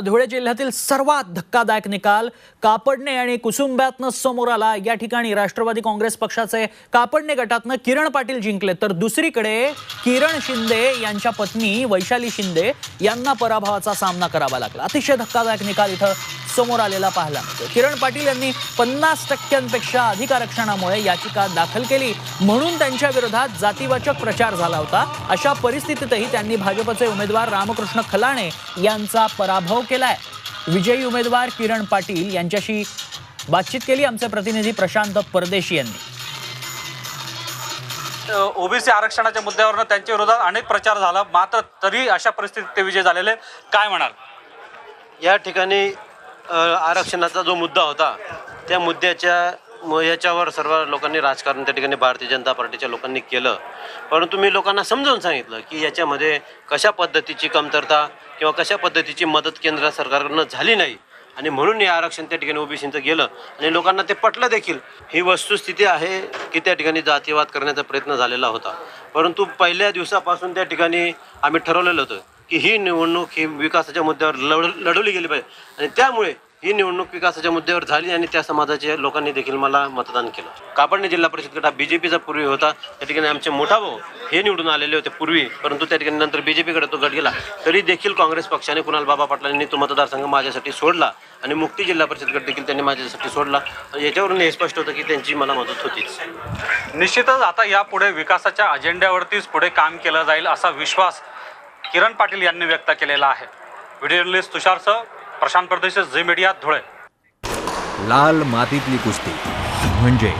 धुळे जिल्ह्यातील सर्वात धक्कादायक निकाल कापडणे आणि कुसुंब्यातनं समोर आला. या ठिकाणी राष्ट्रवादी काँग्रेस पक्षाचे कापडणे गटातनं किरण पाटील जिंकले. तर दुसरीकडे किरण शिंदे यांच्या पत्नी वैशाली शिंदे यांना पराभवाचा सामना करावा लागला. अतिशय धक्कादायक निकाल इथं समोर आलेला पाहायला मिळतो किरण पाटील यांनी पन्नास टक्क्यांपेक्षा अधिक आरक्षणामुळे याचिका दाखल केली. म्हणून त्यांच्या विरोधात जातीवाचक प्रचार झाला होता. अशा परिस्थितीतही त्यांनी भाजपचे उमेदवार रामकृष्ण खलाणे यांचा पराभव केलाय. विजयी उमेदवार किरण पाटील यांच्याशी बातचीत केली आमचे प्रतिनिधी प्रशांत परदेशी यांनी. ओबीसी आरक्षणाच्या मुद्द्यावरनं त्यांच्या विरोधात अनेक प्रचार झाला. मात्र तरी अशा परिस्थितीत ते विजय झालेले. काय म्हणाल? या ठिकाणी आरक्षणाचा जो मुद्दा होता त्या मुद्द्याच्या म- याच्यावर सर्व लोकांनी राजकारण त्या ठिकाणी भारतीय जनता पार्टीच्या लोकांनी केलं. परंतु मी लोकांना समजावून सांगितलं की याच्यामध्ये कशा पद्धतीची कमतरता किंवा कशा पद्धतीची मदत केंद्र सरकारकडनं झाली नाही आणि म्हणून हे आरक्षण त्या ठिकाणी ओबीसीचं गेलं आणि लोकांना ते पटलं देखील. ही वस्तुस्थिती आहे की त्या ठिकाणी जातीवाद करण्याचा प्रयत्न झालेला होता. परंतु पहिल्या दिवसापासून त्या ठिकाणी आम्ही ठरवलेलं होतं की ही निवडणूक ही विकासाच्या मुद्द्यावर लढ लढवली गेली पाहिजे. आणि त्यामुळे ही निवडणूक विकासाच्या मुद्द्यावर झाली आणि त्या समाजाच्या लोकांनी देखील मला मतदान केलं. कापडणे जिल्हा परिषद गट हा बी जे पीचा पूर्वी होता. त्या ठिकाणी आमचे मोठा भाऊ हे निवडून आलेले होते पूर्वी. परंतु त्या ठिकाणी नंतर बी जे पीकडे तो गट गेला. तरी देखील काँग्रेस पक्षाने कुणाल बाबा पाटलांनी तो मतदारसंघ माझ्यासाठी सोडला आणि मुक्ती जिल्हा परिषद गट देखील त्यांनी माझ्यासाठी सोडला. याच्यावरून हे स्पष्ट होतं की त्यांची मला मदत होतीच. निश्चितच आता यापुढे विकासाच्या अजेंड्यावरतीच पुढे काम केलं जाईल असा विश्वास किरण पाटील यांनी व्यक्त केलेला आहे. व्हिडिओ जर्नलिस्ट तुषार सह प्रशांत प्रदेश झी मीडिया धुळे. लाल मातीतली कुस्ती. म्हणजे